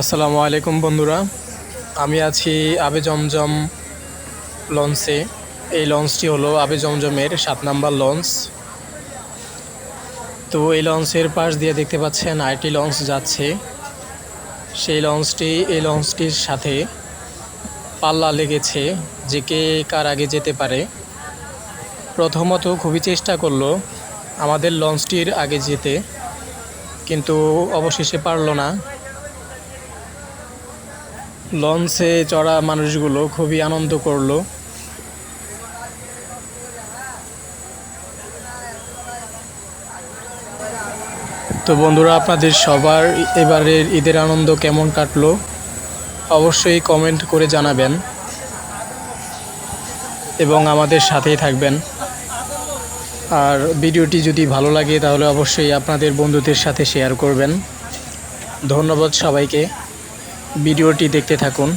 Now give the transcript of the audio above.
আসসালামু আলাইকুম বন্ধুরা। আমি আছি আবে জমজম লঞ্চে। এই লঞ্চটি হলো আবে জমজমের সাত নাম্বার লঞ্চ। তো এই লঞ্চের পাশ দিয়ে দেখতে পাচ্ছেন আইটি লঞ্চ যাচ্ছে। সেই লঞ্চটি, এই লঞ্চটির সাথে পাল্লা লেগেছে যে কে কার আগে যেতে পারে। প্রথমত খুবই চেষ্টা করল আমাদের লঞ্চটির আগে যেতে, কিন্তু অবশেষে পারল না। লঞ্চে চড়া মানুষগুলো খুবই আনন্দ করল। তো বন্ধুরা, আপনাদের সবার এবারের ঈদের আনন্দ কেমন কাটলো? অবশ্যই কমেন্ট করে জানাবেন এবং আমাদের সাথেই থাকবেন। আর ভিডিওটি যদি ভালো লাগে, তাহলে অবশ্যই আপনাদের বন্ধুদের সাথে শেয়ার করবেন। ধন্যবাদ সবাইকে। ভিডিওটি দেখতে থাকুন।